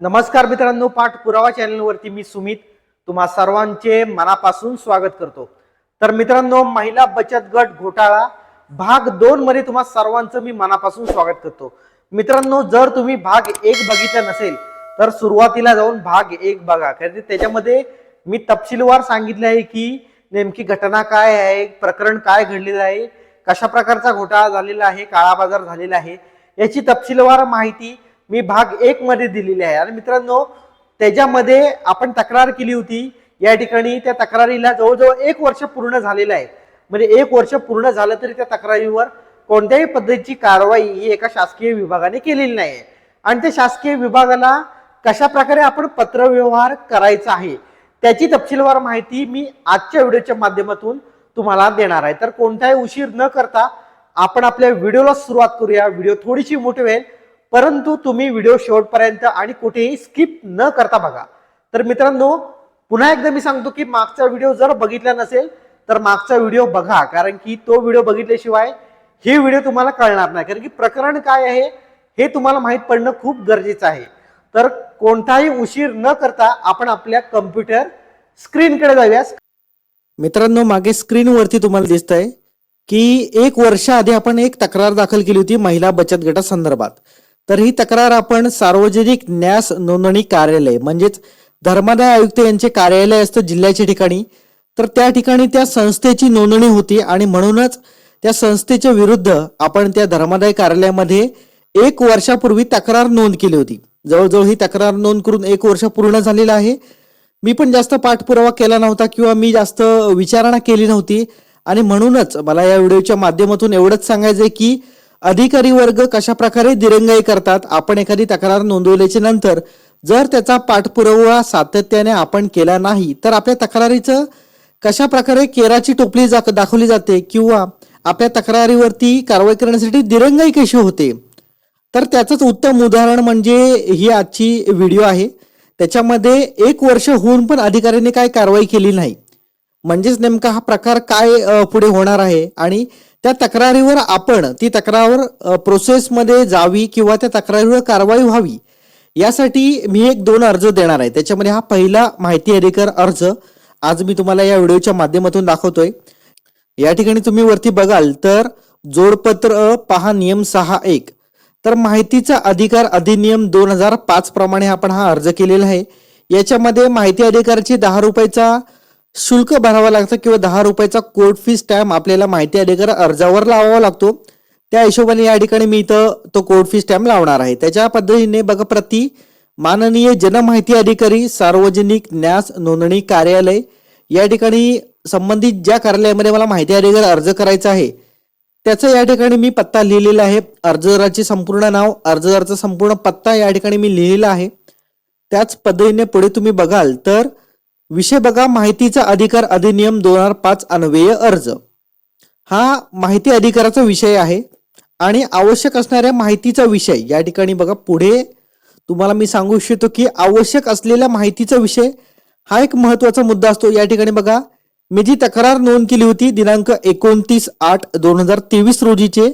नमस्कार मित्रांनो पाठपुरावा चॅनलवरती मी सुमित तुम्हा सर्वांचे मनापासून स्वागत करतो. तर मित्रांनो महिला बचत गट घोटाळा भाग दोन मध्ये तुम्हा सर्वांचं मी मनापासून स्वागत करतो. मित्रांनो जर तुम्ही भाग एक बघितला नसेल तर सुरुवातीला जाऊन भाग एक बघा. कारण त्याच्यामध्ये मी तपशीलवार सांगितले आहे की नेमकी घटना काय आहे प्रकरण काय घडलेलं आहे कशा प्रकारचा घोटाळा झालेला आहे काळा बाजार झालेला आहे याची तपशीलवार माहिती मी भाग एक मध्ये दिलेली आहे. आणि मित्रांनो त्याच्यामध्ये आपण तक्रार केली होती. या ठिकाणी त्या तक्रारीला जवळजवळ एक वर्ष पूर्ण झालेलं आहे. म्हणजे एक वर्ष पूर्ण झालं तरी त्या तक्रारीवर कोणत्याही पद्धतीची कारवाई ही एका शासकीय विभागाने केलेली नाही आहे आणि त्या शासकीय विभागाला कशा प्रकारे आपण पत्रव्यवहार करायचा आहे त्याची तपशीलवार माहिती मी आजच्या व्हिडिओच्या माध्यमातून तुम्हाला देणार आहे. तर कोणताही उशीर न करता आपण आपल्या व्हिडिओला सुरुवात करूया. व्हिडिओ थोडीशी मोठी होईल. परंतु तुम्ही व्हिडिओ शेवटपर्यंत आणि कुठेही स्किप न करता बघा. तर मित्रांनो पुन्हा एकदा मी सांगतो की मागचा व्हिडिओ जर बघितला नसेल तर मागचा व्हिडिओ बघा. कारण की तो व्हिडिओ बघितल्याशिवाय हे व्हिडिओ तुम्हाला कळणार नाही. कारण की प्रकरण काय आहे हे तुम्हाला माहीत पडणं खूप गरजेचं आहे. तर कोणताही उशीर न करता आपण आपल्या कम्प्युटर स्क्रीनकडे जाऊया. मित्रांनो मागे स्क्रीनवरती तुम्हाला दिसत आहे की एक वर्षाआधी आपण एक तक्रार दाखल केली होती महिला बचत गटासंदर्भात तर ही तक्रार आपण सार्वजनिक न्यास नोंदणी कार्यालय म्हणजेच धर्मादाय आयुक्त यांचे कार्यालय असतं जिल्ह्याच्या ठिकाणी. तर त्या ठिकाणी त्या संस्थेची नोंदणी होती आणि म्हणूनच त्या संस्थेच्या विरुद्ध आपण त्या धर्मादाय कार्यालयामध्ये एक वर्षापूर्वी तक्रार नोंद केली होती. जवळजवळ ही तक्रार नोंद करून एक वर्ष पूर्ण झालेलं आहे. मी पण जास्त पाठपुरावा केला नव्हता किंवा मी जास्त विचारणा केली नव्हती. आणि म्हणूनच मला या व्हिडिओच्या माध्यमातून एवढंच सांगायचंय की अधिकारी वर्ग कशा प्रकारे दिरंगाई करतात? आपण एखादी तक्रार नोंदवल्याच्या नंतर जर त्याचा पाठपुरावा सातत्याने आपण केला नाही तर आपल्या तक्रारीचं कशा प्रकारे केराची टोपली जा- दाखवली जाते किंवा आपल्या तक्रारीवरती कारवाई करण्यासाठी दिरंगाई कशी होते? तर त्याचंच उत्तम उदाहरण म्हणजे ही आजची व्हिडिओ आहे. त्याच्यामध्ये एक वर्ष होऊन पण अधिकाऱ्यांनी काय कारवाई केली नाही. म्हणजेच नेमका हा प्रकार काय पुढे होणार आहे? आणि त्या तक्रारीवर आपण ती तक्रार प्रोसेसमध्ये जावी किंवा त्या तक्रारीवर कारवाई व्हावी यासाठी मी एक दोन अर्ज देणार आहे. त्याच्यामध्ये हा पहिला माहिती अधिकार अर्ज आज मी तुम्हाला या व्हिडिओच्या माध्यमातून दाखवतोय. या ठिकाणी तुम्ही वरती बघाल तर जोडपत्र पहा नियम सहा एक. तर माहितीचा अधिकार अधिनियम दोन हजार पाच प्रमाणे आपण हा अर्ज केलेला आहे. याच्यामध्ये माहिती अधिकाराची दहा रुपयाचा शुल्क भरावं लागतं किंवा दहा रुपयाचा कोर्ट फी स्टॅम्प आपल्याला माहिती अधिकार अर्जावर लावावा लागतो. त्या हिशोबाने या ठिकाणी मी इथं तो कोर्ट फी स्टॅम्प लावणार आहे. त्याच्या पद्धतीने बघा प्रति माननीय जनमाहिती अधिकारी सार्वजनिक न्यास नोंदणी कार्यालय या ठिकाणी संबंधित ज्या कार्यालयामध्ये मला माहिती अधिकार अर्ज करायचा आहे त्याचं या ठिकाणी मी पत्ता लिहिलेला आहे. अर्जदाराचे संपूर्ण नाव अर्जदाराचा संपूर्ण पत्ता या ठिकाणी मी लिहिलेला आहे. त्याच पद्धतीने पुढे तुम्ही बघाल तर विषय बघा माहितीचा अधिकार अधिनियम दोन हजार पाच अन्वय अर्ज. हा माहिती अधिकाराचा विषय आहे आणि आवश्यक असणाऱ्या माहितीचा विषय या ठिकाणी बघा पुढे तुम्हाला मी सांगू इच्छितो की आवश्यक असलेल्या माहितीचा विषय हा एक महत्त्वाचा मुद्दा असतो. या ठिकाणी बघा मी जी तक्रार नोंद केली होती दिनांक एकोणतीस आठ दोन हजार तेवीस रोजीचे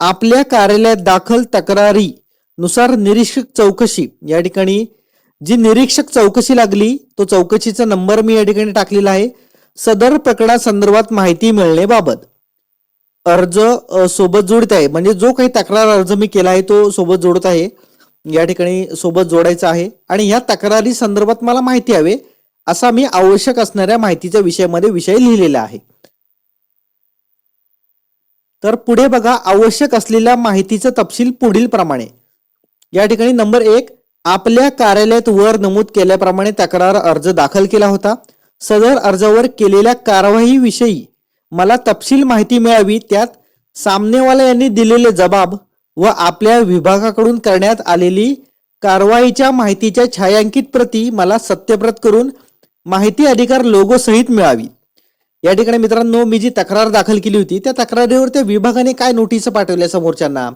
आपल्या कार्यालयात दाखल तक्रारी नुसार निरीक्षक चौकशी या ठिकाणी जी निरीक्षक चौकशी लागली तो चौकशीचा नंबर मी या ठिकाणी टाकलेला आहे. सदर प्रकरणासंदर्भात माहिती मिळण्याबाबत अर्ज सोबत जोडत आहे. म्हणजे जो काही तक्रार अर्ज मी केला आहे तो सोबत जोडत आहे. या ठिकाणी सोबत जोडायचा आहे. आणि ह्या तक्रारी संदर्भात मला माहिती हवे असा मी आवश्यक असणाऱ्या माहितीच्या विषयामध्ये विषय लिहिलेला आहे. तर पुढे बघा आवश्यक असलेल्या माहितीचा तपशील पुढील प्रमाणे या ठिकाणी नंबर एक आपल्या कार्यालयात वर नमूद केल्याप्रमाणे तक्रार अर्ज दाखल केला होता. सदर अर्जावर केलेल्या कारवाईविषयी मला तपशील माहिती मिळावी त्यात सामनेवाला यांनी दिलेले जबाब व आपल्या विभागाकडून करण्यात आलेली कारवाईच्या माहितीच्या छायांकित प्रती मला सत्यप्रत करून माहिती अधिकार लोगो सहित मिळावी. या ठिकाणी मित्रांनो मी जी तक्रार दाखल केली होती त्या तक्रारीवर त्या विभागाने काय नोटीस पाठवल्या समोरच्यांना?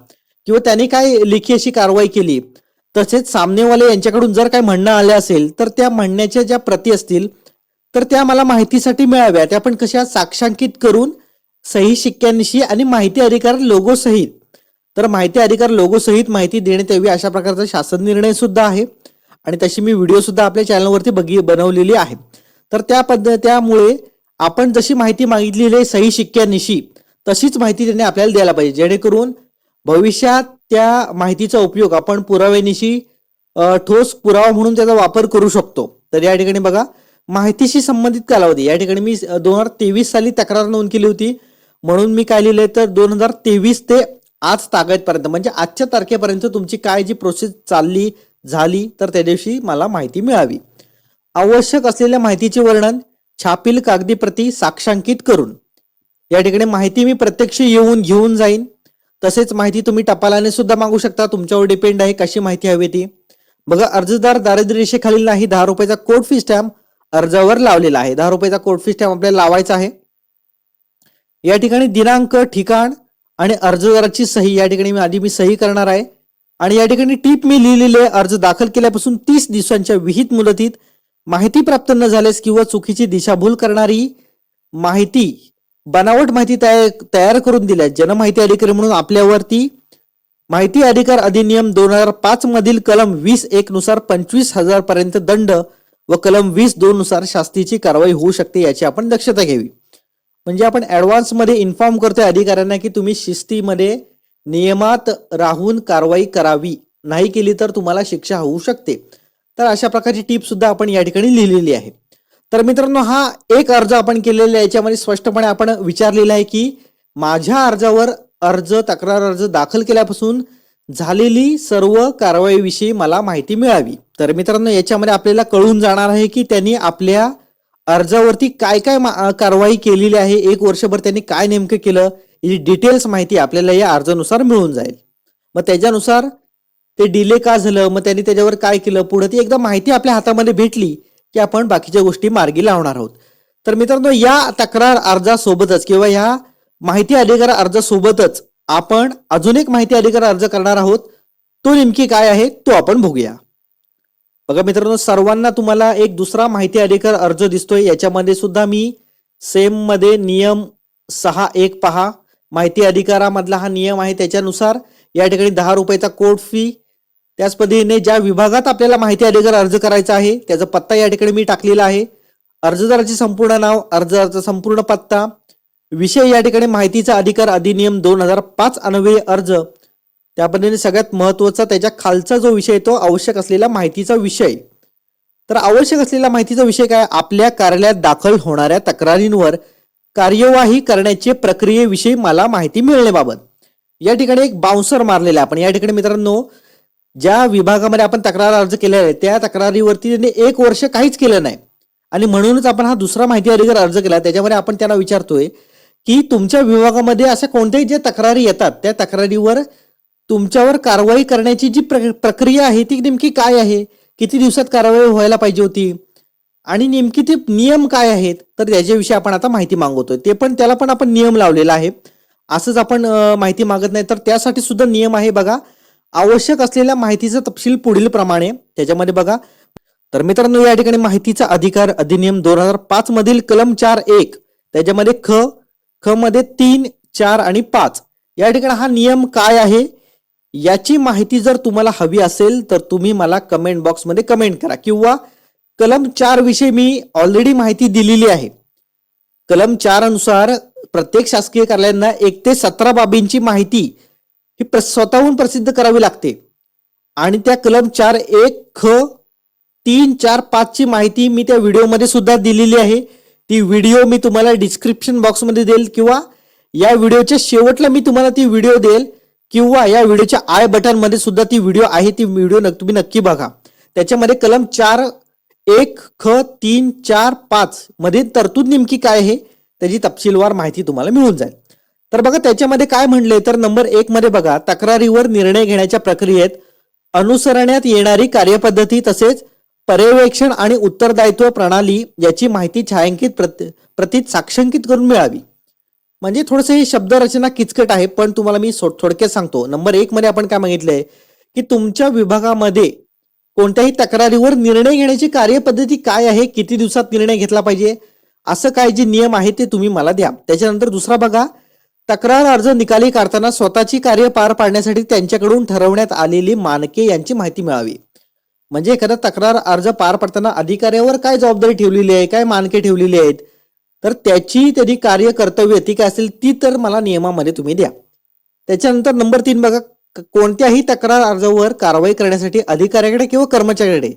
किंवा त्यांनी काय लेखी अशी कारवाई केली? तसेच सामनेवाले यांच्याकडून जर काय म्हणणं आलं असेल तर त्या म्हणण्याच्या ज्या प्रती असतील तर त्या मला माहितीसाठी मिळाव्या त्या पण कशा साक्षांकित करून सही शिक्क्यांशी आणि माहिती अधिकार लोगो सहित तर माहिती अधिकार लोगो सहित माहिती देण्यात यावी अशा प्रकारचा शासन निर्णय सुद्धा आहे. आणि तशी मी व्हिडिओ सुद्धा आपल्या चॅनलवरती बघी बनवलेली आहे. तर त्या पद्ध त्यामुळे आपण जशी माहिती मागितलेली आहे सही शिक्क्यानिशी तशीच माहिती त्यांनी आपल्याला द्यायला पाहिजे. जेणेकरून भविष्यात त्या माहितीचा उपयोग आपण पुराव्यानिशी ठोस पुरावा म्हणून त्याचा वापर करू शकतो. तर या ठिकाणी बघा माहितीशी संबंधित कालावधी. या ठिकाणी मी दोन हजार तेवीस साली तक्रार नोंद केली होती. म्हणून मी काय लिहिलंय तर दोन हजार तेवीस ते आज तागायतपर्यंत म्हणजे आजच्या तारखेपर्यंत तुमची काय जी प्रोसेस चालली झाली तर त्या दिवशी मला माहिती मिळावी. आवश्यक असलेल्या माहितीचे वर्णन छापील कागदी प्रती साक्षांकित करून. या ठिकाणी माहिती मी प्रत्यक्ष येऊन घेऊन जाईन. तसेच माहिती तुम्ही टपालाने सुद्धा मागू शकता. तुमच्यावर डिपेंड आहे कशी माहिती हवी ती. बघा अर्जदार दारिद्र्य रेषेखालील नाही दहा रुपयाचा कोर्ट फी स्टॅम्प अर्जावर लावलेला आहे. दहा रुपयाचा कोर्ट फी स्टॅम्प आपल्याला लावायचा आहे. या ठिकाणी दिनांक ठिकाण आणि अर्जदाराची सही या ठिकाणी मी आधी मी सही करणार आहे. आणि या ठिकाणी टीप मी लिहिलेली आहे अर्ज दाखल केल्यापासून तीस दिवसांच्या विहित मुदतीत माहिती प्राप्त न झाल्यास किंवा चुकीची दिशाभूल करणारी माहिती बनावट माहिती तयार तयार करून दिल्या. जनमाहिती अधिकारी म्हणून आपल्यावरती माहिती अधिकार अधिनियम दोन हजार पाच मधील कलम वीस एक नुसार पंचवीस हजार पर्यंत दंड व कलम वीस दोन नुसार शास्तीची कारवाई होऊ शकते याची आपण दक्षता घ्यावी. म्हणजे आपण ऍडव्हान्समध्ये इन्फॉर्म करतोय अधिकाऱ्यांना की तुम्ही शिस्तीमध्ये नियमात राहून कारवाई करावी. नाही केली तर तुम्हाला शिक्षा होऊ शकते. तर अशा प्रकारची टीप सुद्धा आपण या ठिकाणी लिहिलेली आहे. तर मित्रांनो हा एक अर्ज आपण केलेला आहे. याच्यामध्ये स्पष्टपणे आपण विचारलेला आहे की माझ्या अर्जावर अर्ज तक्रार अर्ज दाखल केल्यापासून झालेली सर्व कारवाईविषयी मला माहिती मिळावी. तर मित्रांनो याच्यामध्ये आपल्याला कळून जाणार आहे की त्यांनी आपल्या अर्जावरती काय काय मा- कारवाई केलेली आहे एक वर्षभर त्यांनी काय नेमकं केलं ही डिटेल्स माहिती आपल्याला या अर्जानुसार मिळून जाईल. मग त्याच्यानुसार ते डिले का झालं मग त्यांनी त्याच्यावर काय केलं पुढे ती एकदा माहिती आपल्या हातामध्ये भेटली की आपण बाकीच्या गोष्टी मार्गी लावणार आहोत. तर मित्रांनो या तक्रार अर्जासोबतच किंवा या माहिती अधिकार अर्जासोबतच आपण अजून एक माहिती अधिकार अर्ज करणार आहोत. तो नेमकी काय आहे तो आपण बघूया. बघा मित्रांनो सर्वांना तुम्हाला एक दुसरा माहिती अधिकार अर्ज दिसतोय. याच्यामध्ये सुद्धा मी सेममध्ये नियम सहा एक पहा. माहिती अधिकारामधला हा नियम आहे त्याच्यानुसार या ठिकाणी दहा रुपयाचा कोर्ट फी त्याच पद्धतीने ज्या विभागात आपल्याला माहिती अधिकार अर्ज करायचा आहे त्याचा पत्ता या ठिकाणी मी टाकलेला आहे. अर्जदाराचे संपूर्ण नाव अर्जदाराचा संपूर्ण पत्ता विषय या ठिकाणी माहितीचा अधिकार अधिनियम दोन हजार पाच अन्वय अर्ज त्या पद्धतीने सगळ्यात महत्त्वाचा त्याच्या खालचा जो विषय तो आवश्यक असलेला माहितीचा विषय. तर आवश्यक असलेला माहितीचा विषय काय? आपल्या कार्यालयात दाखल होणाऱ्या तक्रारींवर कार्यवाही करण्याचे प्रक्रियेविषयी मला माहिती मिळण्याबाबत. या ठिकाणी एक बाउन्सर मारलेला आहे आपण. या ठिकाणी मित्रांनो ज्या विभागामध्ये आपण तक्रार अर्ज केलेला आहे त्या तक्रारीवरती त्यांनी एक वर्ष काहीच केलं नाही. आणि म्हणूनच आपण हा दुसरा माहिती अधिकार अर्ज केला त्याच्यामध्ये आपण त्यांना विचारतोय की तुमच्या विभागामध्ये अशा कोणत्याही ज्या तक्रारी येतात त्या तक्रारीवर तुमच्यावर कारवाई करण्याची जी प्र- प्रक्रिया आहे ती नेमकी काय आहे? किती दिवसात कारवाई व्हायला पाहिजे होती? आणि नेमकी ते नियम काय आहेत? तर त्याच्याविषयी आपण आता माहिती मागवतोय. ते पण त्याला पण आपण नियम लावलेला आहे. असंच आपण माहिती मागत नाही तर त्यासाठी सुद्धा नियम आहे बघा. आवश्यक असलेल्या माहितीचा तपशील पुढील प्रमाणे. त्याच्यामध्ये बघा तर मित्रांनो या ठिकाणी माहितीचा अधिकार अधिनियम दोन हजार पाच मधील कलम चार एक त्याच्यामध्ये ख ख मध्ये तीन चार आणि पाच. या ठिकाणी हा नियम काय आहे? याची माहिती जर तुम्हाला हवी असेल तर तुम्ही मला कमेंट बॉक्समध्ये कमेंट करा. किंवा कलम चार विषयी मी ऑलरेडी माहिती दिलेली आहे. कलम चार अनुसार प्रत्येक शासकीय कार्यालयांना एक ते सतरा बाबींची माहिती ही प्र- स्वतःहून प्रसिद्ध करावी लागते. आणि त्या कलम चार एक ख तीन चार पाच ची माहिती मी त्या व्हिडिओमध्ये सुद्धा दिलेली आहे. ती व्हिडिओ मी तुम्हाला डिस्क्रिप्शन बॉक्समध्ये देईल किंवा या व्हिडिओच्या शेवटला मी तुम्हाला ती व्हिडिओ देईल किंवा या व्हिडिओच्या आय बटनमध्ये सुद्धा ती व्हिडिओ आहे ती व्हिडिओ तुम्ही नक्की बघा. त्याच्यामध्ये कलम चार एक ख तीन चार पाच मध्ये तरतूद नेमकी काय आहे त्याची तपशीलवार माहिती तुम्हाला मिळून जाईल. तर बघा त्याच्यामध्ये काय म्हणले तर नंबर एक मध्ये बघा तक्रारीवर निर्णय घेण्याच्या प्रक्रियेत अनुसरण्यात येणारी कार्यपद्धती तसेच पर्यवेक्षण आणि उत्तरदायित्व प्रणाली याची माहिती छायांकित प्रत प्रतीत साक्षांकित करून मिळावी. म्हणजे थोडंसं ही शब्दरचना किचकट आहे पण तुम्हाला मी सो- थोडक्यात सांगतो. नंबर एक मध्ये आपण काय मागितलंय की तुमच्या विभागामध्ये कोणत्याही तक्रारीवर निर्णय घेण्याची कार्यपद्धती काय आहे किती दिवसात निर्णय घेतला पाहिजे असं काय जे नियम आहे ते तुम्ही मला द्या. त्याच्यानंतर दुसरा बघा तक्रार अर्ज निकाली काढताना स्वतःची कार्य पार पाडण्यासाठी त्यांच्याकडून ठरवण्यात आलेली मानके यांची माहिती मिळावी. म्हणजे एखादा तक्रार अर्ज पार पाडताना अधिकाऱ्यावर काय जबाबदारी ठेवलेली आहे काय मानके ठेवलेली आहेत तर त्याची त्यांनी कार्य कर्तव्य ती काय असेल ती तर मला नियमामध्ये तुम्ही द्या. त्याच्यानंतर नंबर तीन बघा कोणत्याही तक्रार अर्जावर कारवाई करण्यासाठी अधिकाऱ्याकडे किंवा कर्मचाऱ्याकडे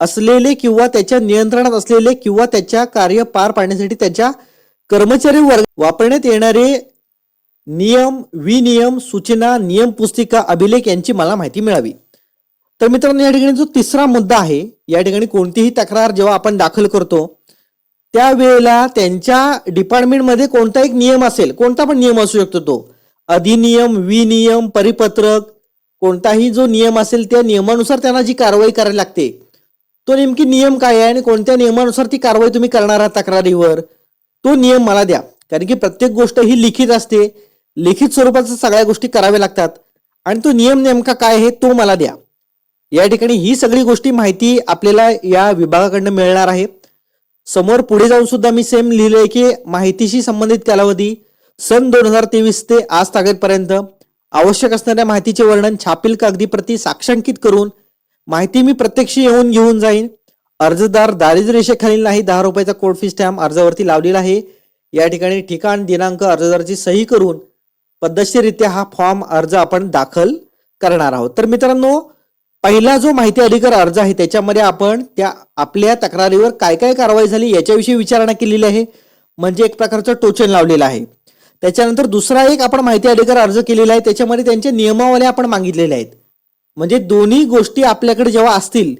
असलेले किंवा त्याच्या नियंत्रणात असलेले किंवा त्याच्या कार्य पार पाडण्यासाठी त्याच्या कर्मचारी वर्ग वापरण्यात येणारे नियम विनियम सूचना नियम पुस्तिका अभिलेख यांची मला माहिती मिळावी. तर मित्रांनो या ठिकाणी जो तिसरा मुद्दा आहे या ठिकाणी कोणतीही तक्रार जेव्हा आपण दाखल करतो त्यावेळेला त्यांच्या डिपार्टमेंटमध्ये कोणता एक नियम असेल कोणता पण नियम असू शकतो तो. अधिनियम विनियम परिपत्रक कोणताही जो नियम असेल त्या नियमानुसार त्यांना जी कारवाई करायला लागते तो नेमकी नियम काय आहे आणि कोणत्या नियमानुसार ती कारवाई तुम्ही करणार आहात तक्रारीवर तो नियम मला द्या. कारण की प्रत्येक गोष्ट ही लिखित असते. लिखित स्वरूपाच्या सगळ्या गोष्टी कराव्या लागतात. आणि तो नियम नेमका काय आहे तो मला द्या. या ठिकाणी ही सगळी गोष्टी माहिती आपल्याला या विभागाकडनं मिळणार आहे. समोर पुढे जाऊन सुद्धा मी सेम लिहिलंय की माहितीशी संबंधित कालावधी सन दोन हजार तेवीस ते आज तारीखपर्यंत आवश्यक असणाऱ्या माहितीचे वर्णन छापील कागदी प्रती साक्षांकित करून माहिती मी प्रत्यक्ष येऊन घेऊन जाईन. अर्जदार दारिद्र्य रेषेखालील नाही दहा रुपयाचा कोड फी स्टॅम्प अर्जावरती लावलेला आहे. या ठिकाणी ठिकाण दिनांक अर्जदाराची सही करून पद्धतशीररित्या हा फॉर्म अर्ज आपण दाखल करणार आहोत. तर मित्रांनो पहिला जो माहिती अधिकार अर्ज आहे त्याच्यामध्ये आपण त्या आपल्या तक्रारीवर काय काय कारवाई झाली याच्याविषयी विचारणा केलेली आहे. म्हणजे एक प्रकारचं टोचन लावलेलं आहे. त्याच्यानंतर दुसरा एक आपण माहिती अधिकार अर्ज केलेला आहे त्याच्यामध्ये त्यांच्या नियमावल्या आपण मागितलेल्या आहेत. म्हणजे दोन्ही गोष्टी आपल्याकडे जेव्हा असतील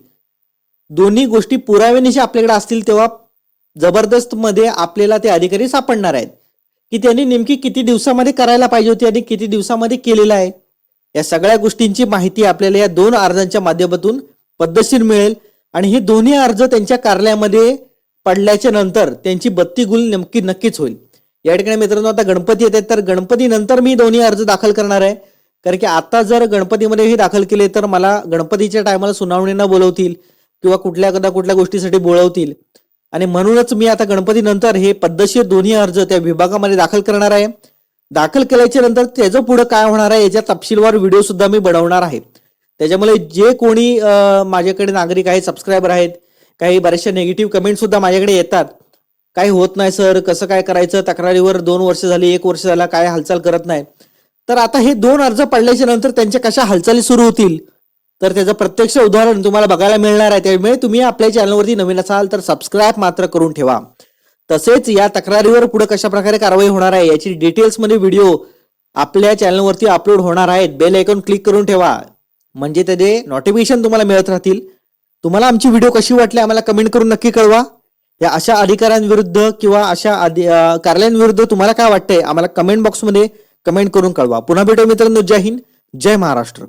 दोन्ही गोष्टी पुराव्यानिशी आपल्याकडे असतील तेव्हा जबरदस्त मध्ये आपल्याला ते अधिकारी सापडणार आहेत. की त्यांनी नेमकी किती दिवसामध्ये करायला पाहिजे होती आणि किती दिवसामध्ये केलेलं आहे? या सगळ्या गोष्टींची माहिती आपल्याला या दोन अर्जांच्या माध्यमातून पद्धतशीर मिळेल. आणि हे दोन्ही अर्ज त्यांच्या कार्यालयामध्ये पडल्याच्या नंतर त्यांची बत्ती गुल नेमकी नक्कीच होईल. या ठिकाणी मित्रांनो आता गणपती येत आहेत. तर गणपती नंतर मी दोन्ही अर्ज दाखल करणार आहे. कारण की आता जर गणपतीमध्ये हे दाखल केले तर मला गणपतीच्या टायमाला सुनावणींना बोलवतील किंवा कुठल्या कदा कुठल्या गोष्टीसाठी बोलवतील. आणि म्हणूनच मी आता गणपती नंतर हे पद्धतशीर दोन्ही अर्ज त्या विभागामध्ये दाखल करणार आहे. दाखल केल्याच्यानंतर त्याचं पुढे काय होणार आहे याच्या तपशीलवार व्हिडिओ सुद्धा मी बनवणार आहे. त्याच्यामुळे जे कोणी माझ्याकडे नागरिक आहेत सबस्क्रायबर आहेत काही बऱ्याचशा निगेटिव्ह कमेंट सुद्धा माझ्याकडे येतात. काही होत नाही सर कसं काय करायचं? तक्रारीवर दोन वर्ष झाली एक वर्ष झाला काय हालचाल करत नाही. तर आता हे दोन अर्ज पडल्याच्या नंतर त्यांच्या कशा हालचाली सुरू होतील? तर त्याचं प्रत्यक्ष उदाहरण तुम्हाला बघायला मिळणार आहे. त्यामुळे तुम्ही आपल्या चॅनलवरती नवीन असाल तर सबस्क्राईब मात्र करून ठेवा. तसेच या तक्रारीवर पुढे कशा प्रकारे कारवाई होणार आहे याची डिटेल्समध्ये व्हिडिओ आपल्या चॅनलवरती अपलोड होणार आहेत. बेल आयकॉन क्लिक करून ठेवा. म्हणजे त्याचे नोटिफिकेशन तुम्हाला मिळत राहतील. तुम्हाला आमची व्हिडिओ कशी वाटली आम्हाला कमेंट करून नक्की कळवा. या अशा अधिकाऱ्यांविरुद्ध किंवा अशा अधि कार्यालयांविरुद्ध तुम्हाला काय वाटतंय आम्हाला कमेंट बॉक्समध्ये कमेंट करून कळवा. पुन्हा भेटू मित्रांनो. जय हिंद. जय महाराष्ट्र.